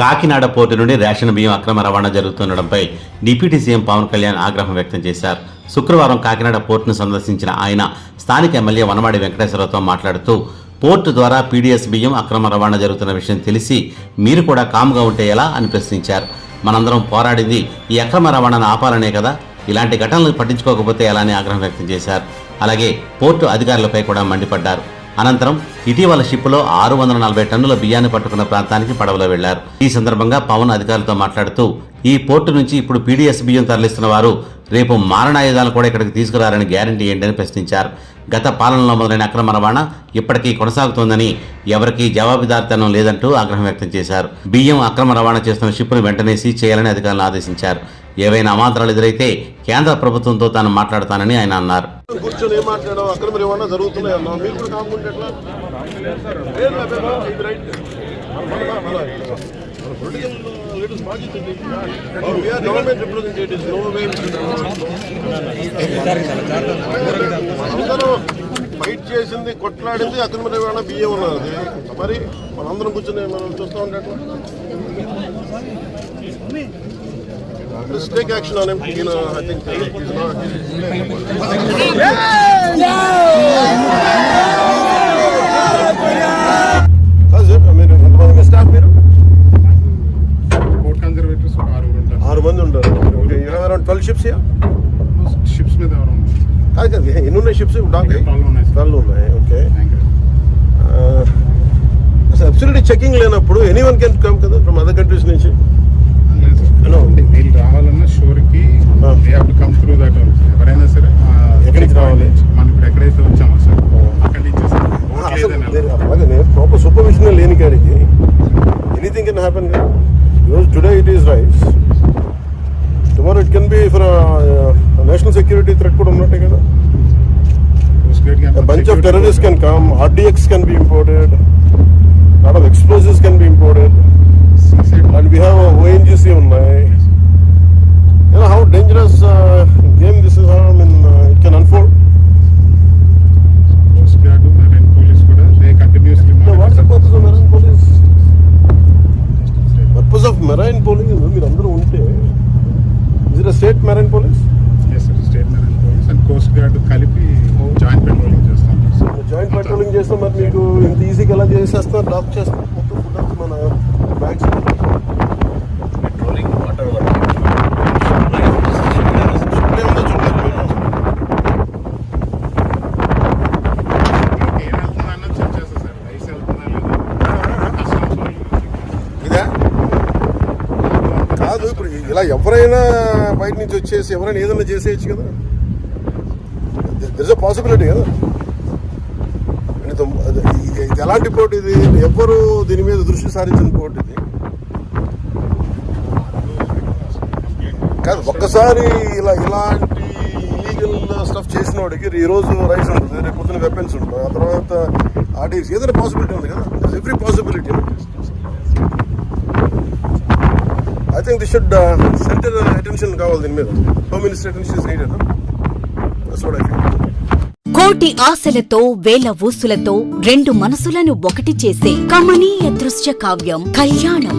Kakinada port నుండి ration బియ్యం అక్రమ రవాణా జరుగుతుండడంపై డిప్యూటీ సీఎం పవన్ కళ్యాణ్ ఆగ్రహం వ్యక్తం చేశారు. శుక్రవారం కాకినాడ పోర్టును సందర్శించిన ఆయన స్థానిక ఎమ్మెల్యే వనమాడి వెంకటేశ్వరరావుతో మాట్లాడుతూ పోర్టు ద్వారా పీడీఎస్ బియ్యం అక్రమ రవాణా జరుగుతున్న విషయం తెలిసి మీరు కూడా కాముగా ఉంటే ఎలా? అని ప్రశ్నించారు. మనందరం పోరాడింది ఈ అక్రమ రవాణాను ఆపాలనే కదా ఇలాంటి ఘటనలు పట్టించుకోకపోతే ఎలా? అని ఆగ్రహం వ్యక్తం చేశారు. అలాగే పోర్టు అధికారులపై కూడా మండిపడ్డారు. అనంతరం ఇటీవల షిప్లో ఆరు వందల నలభై టన్నుల బియ్యాన్ని పట్టుకున్న ప్రాంతానికి పడవలో వెళ్ళారు. ఈ సందర్భంగా పవన్ అధికారులతో మాట్లాడుతూ ఈ పోర్టు నుంచి ఇప్పుడు పీడీఎస్ బియ్యం తరలిస్తున్న వారు రేపు మారణాయుధాలు కూడా ఇక్కడికి తీసుకురారని గ్యారంటీ ఏంటని ప్రశ్నించారు. గత పాలనలో మొదలైన అక్రమ రవాణా ఇప్పటికీ కొనసాగుతోందని ఎవరికీ జవాబుదారితనం లేదంటూ ఆగ్రహం వ్యక్తం చేశారు. బియ్యం అక్రమ రవాణా చేస్తున్న షిప్పును వెంటనే సీజ్ చేయాలని అధికారులను ఆదేశించారు. ఏవైనా అమాంతరాలు ఎదురైతే కేంద్ర ప్రభుత్వంతో తాను మాట్లాడతానని ఆయన అన్నారు. రవాణా ఫైట్ చేసింది కొట్లాడింది అక్రమ రవాణా బియ్యం ఉన్నది. మరి మనందరం కూర్చొని మనం చూస్తూ ఉంటే Let's take action on him. You know, I think uh, he's not. ఆరు మంది ఉంటారు. Have around twelve ships ships మీద కాదు కాదు ఎన్ని ఉన్నాయి షిప్స్ ట్వెల్వ్ ఉన్నాయి ఓకే. అసలు అబ్సల్యూట్లీ చెకింగ్ లేనప్పుడు ఎనీ వన్ కెన్ కమ్ కదా ఫ్రమ్ అదర్ కంట్రీస్ నుంచి? అంటే వీళ్ళు రావాలన్నా షోర్కి. They have to come through that ఎవరైనా సరే ఆ, ఎక్కడి నుంచి రావాలి? మనం ఇప్పుడు ఎక్కడైతే వచ్చామో సార్ అక్కడి నుంచి అసలు ప్రాపర్ సూపర్విజన్ లేని కాడికి ఎనీథింగ్ కెన్ హ్యాపెన్ ఈరోజు today it is rice tomorrow it can be for national security threat కూడా ఉన్నట్టే కదా. A bunch of terrorists can come, RDX can be imported, lot of explosives can be imported, Marine police, మీరు అందరూ ఉంటే, marine police? Yes sir state marine police and coast guard కలిపి joint patrolling చేస్తాం. Joint patrolling చేస్తే మరి మీకు ఇంత ఈజీగా ఎలా చేసేస్తున్నారు డాక్ చేస్తారు మొత్తం ఫుడ్ అంతా మన బ్యాగ్స్ ఏం వెళ్తుందా అన్నది చెక్ చేస్తా సార్ రైస్ వెళ్తుందా లేదా కస్టమ్స్ వాళ్ళు ఇదా కాదు అలా ఎవరైనా బయట నుంచి వచ్చేసి ఎవరైనా ఏదైనా చేసేయచ్చు కదా. దిస్ అ పాసిబిలిటీ కదా. ఇది ఇది ఎలాంటి పోటీ ఇది? ఎవ్వరు దీని మీద దృష్టి సారించిన పోటీ ఇది? కాదు ఒక్కసారి ఇలా ఇలాంటి ఇలీగల్ స్టఫ్ చేసిన వాడికి ఈరోజు రైస్ ఉంటుంది రేపు పొద్దున వెపన్స్ ఉంటుంది ఆ తర్వాత ఆర్టీసీ ఏదైనా పాసిబిలిటీ ఉంది కదా. Every possibility think this should centre attention కావాలి దీని మీద. Home minister attention is needed that's what I think కోటి ఆశలతో వేల ఊసులతో రెండు మనసులను ఒకటి చేసే కమనీయ దృశ్య కావ్యం కళ్యాణం.